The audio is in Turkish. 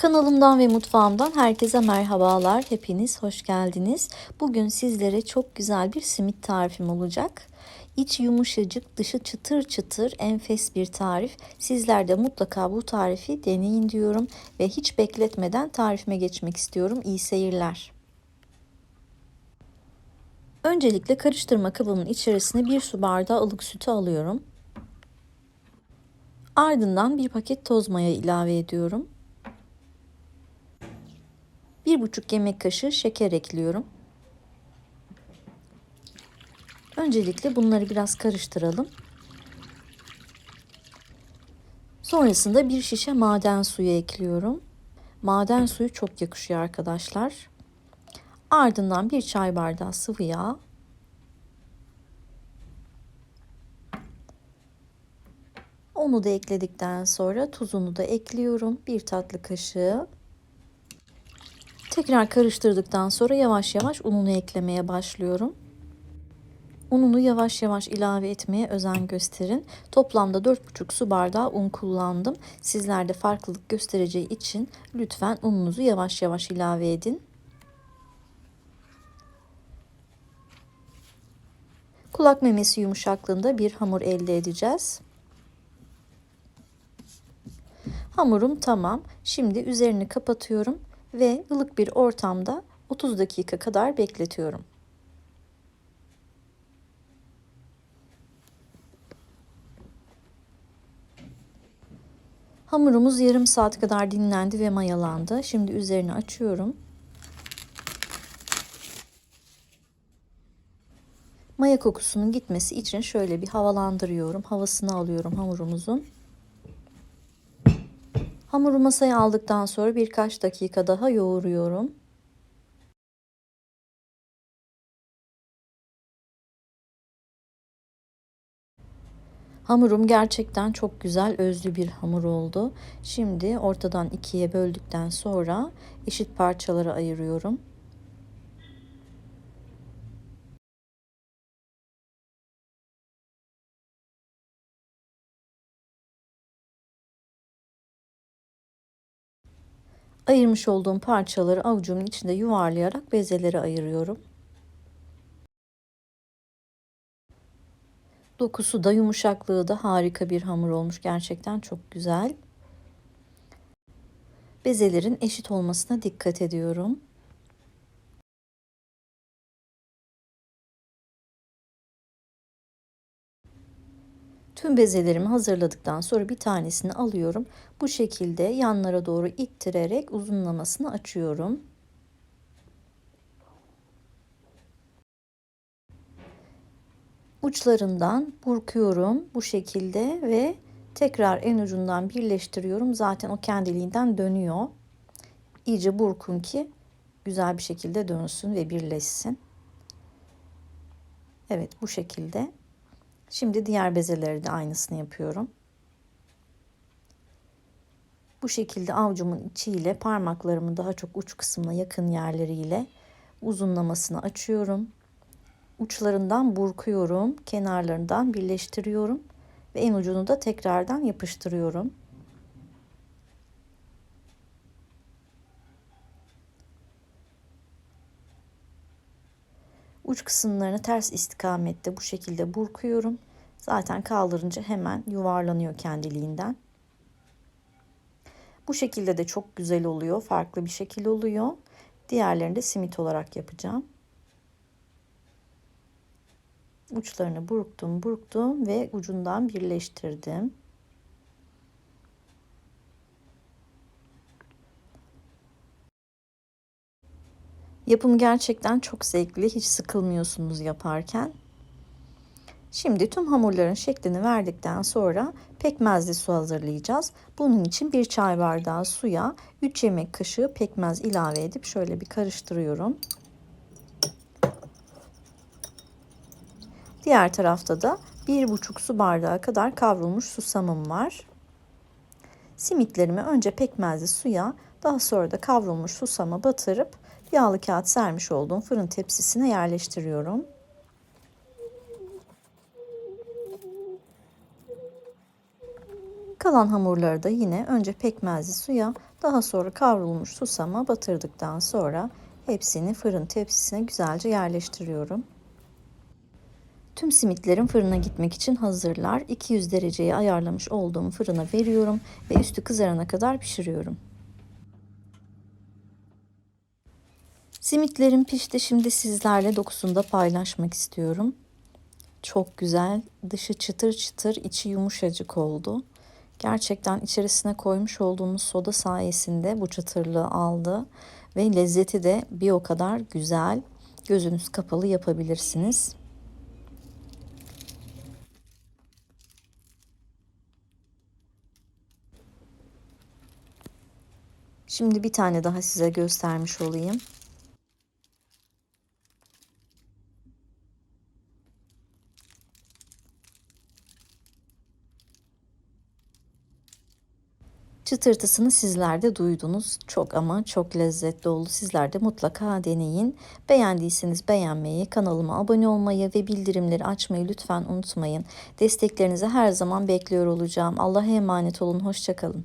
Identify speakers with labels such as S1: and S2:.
S1: Kanalımdan ve mutfağımdan herkese merhabalar. Hepiniz hoş geldiniz. Bugün sizlere çok güzel bir simit tarifim olacak. İç yumuşacık, dışı çıtır çıtır enfes bir tarif. Sizler de mutlaka bu tarifi deneyin diyorum ve hiç bekletmeden tarifime geçmek istiyorum. İyi seyirler. Öncelikle karıştırma kabımın içerisine bir su bardağı ılık sütü alıyorum. Ardından bir paket toz maya ilave ediyorum. 1,5 yemek kaşığı şeker ekliyorum. Öncelikle bunları biraz karıştıralım. Sonrasında bir şişe maden suyu ekliyorum. Maden suyu çok yakışıyor arkadaşlar. Ardından bir çay bardağı sıvı yağ. Onu da ekledikten sonra tuzunu da ekliyorum. Bir tatlı kaşığı. Tekrar karıştırdıktan sonra yavaş yavaş ununu eklemeye başlıyorum. Ununu yavaş yavaş ilave etmeye özen gösterin. Toplamda 4,5 su bardağı un kullandım. Sizler de farklılık göstereceği için lütfen ununuzu yavaş yavaş ilave edin. Kulak memesi yumuşaklığında bir hamur elde edeceğiz. Hamurum tamam. Şimdi üzerini kapatıyorum ve ılık bir ortamda 30 dakika kadar bekletiyorum. Hamurumuz yarım saat kadar dinlendi ve mayalandı. Şimdi üzerini açıyorum. Maya kokusunun gitmesi için şöyle bir havalandırıyorum. Havasını alıyorum hamurumuzun. Hamuru masaya aldıktan sonra birkaç dakika daha yoğuruyorum. Hamurum gerçekten çok güzel özlü bir hamur oldu. Şimdi ortadan ikiye böldükten sonra eşit parçalara ayırıyorum. Ayırmış olduğum parçaları avucumun içinde yuvarlayarak bezelere ayırıyorum. Dokusu da yumuşaklığı da harika bir hamur olmuş. Gerçekten çok güzel. Bezelerin eşit olmasına dikkat ediyorum. Tüm bezelerimi hazırladıktan sonra bir tanesini alıyorum. Bu şekilde yanlara doğru ittirerek uzunlamasını açıyorum. Uçlarından burkuyorum bu şekilde ve tekrar en ucundan birleştiriyorum. Zaten o kendiliğinden dönüyor. İyice burkun ki güzel bir şekilde dönsün ve birleşsin. Evet bu şekilde. Şimdi diğer bezeleri de aynısını yapıyorum. Bu şekilde avucumun içiyle parmaklarımın daha çok uç kısmına yakın yerleriyle uzunlamasını açıyorum. Uçlarından burkuyorum, kenarlarından birleştiriyorum ve en ucunu da tekrardan yapıştırıyorum. Uç kısımlarını ters istikamette bu şekilde burkuyorum. Zaten kaldırınca hemen yuvarlanıyor kendiliğinden. Bu şekilde de çok güzel oluyor. Farklı bir şekil oluyor. Diğerlerini de simit olarak yapacağım. Uçlarını burktum, burktum ve ucundan birleştirdim. Yapım gerçekten çok zevkli. Hiç sıkılmıyorsunuz yaparken. Şimdi tüm hamurların şeklini verdikten sonra pekmezli su hazırlayacağız. Bunun için bir çay bardağı suya 3 yemek kaşığı pekmez ilave edip şöyle bir karıştırıyorum. Diğer tarafta da 1,5 su bardağı kadar kavrulmuş susamım var. Simitlerimi önce pekmezli suya daha sonra da kavrulmuş susama batırıp yağlı kağıt sermiş olduğum fırın tepsisine yerleştiriyorum. Kalan hamurları da yine önce pekmezli suya daha sonra kavrulmuş susama batırdıktan sonra hepsini fırın tepsisine güzelce yerleştiriyorum. Tüm simitlerim fırına gitmek için hazırlar. 200 dereceye ayarlamış olduğum fırına veriyorum ve üstü kızarana kadar pişiriyorum. Simitlerim pişti. Şimdi sizlerle dokusunu da paylaşmak istiyorum. Çok güzel. Dışı çıtır çıtır, içi yumuşacık oldu. Gerçekten içerisine koymuş olduğumuz soda sayesinde bu çıtırlığı aldı ve lezzeti de bir o kadar güzel. Gözünüz kapalı yapabilirsiniz. Şimdi bir tane daha size göstermiş olayım. Çıtırtısını sizler de duydunuz. Çok ama çok lezzetli oldu. Sizler de mutlaka deneyin. Beğendiyseniz beğenmeyi, kanalıma abone olmayı ve bildirimleri açmayı lütfen unutmayın. Desteklerinizi her zaman bekliyor olacağım. Allah'a emanet olun. Hoşçakalın.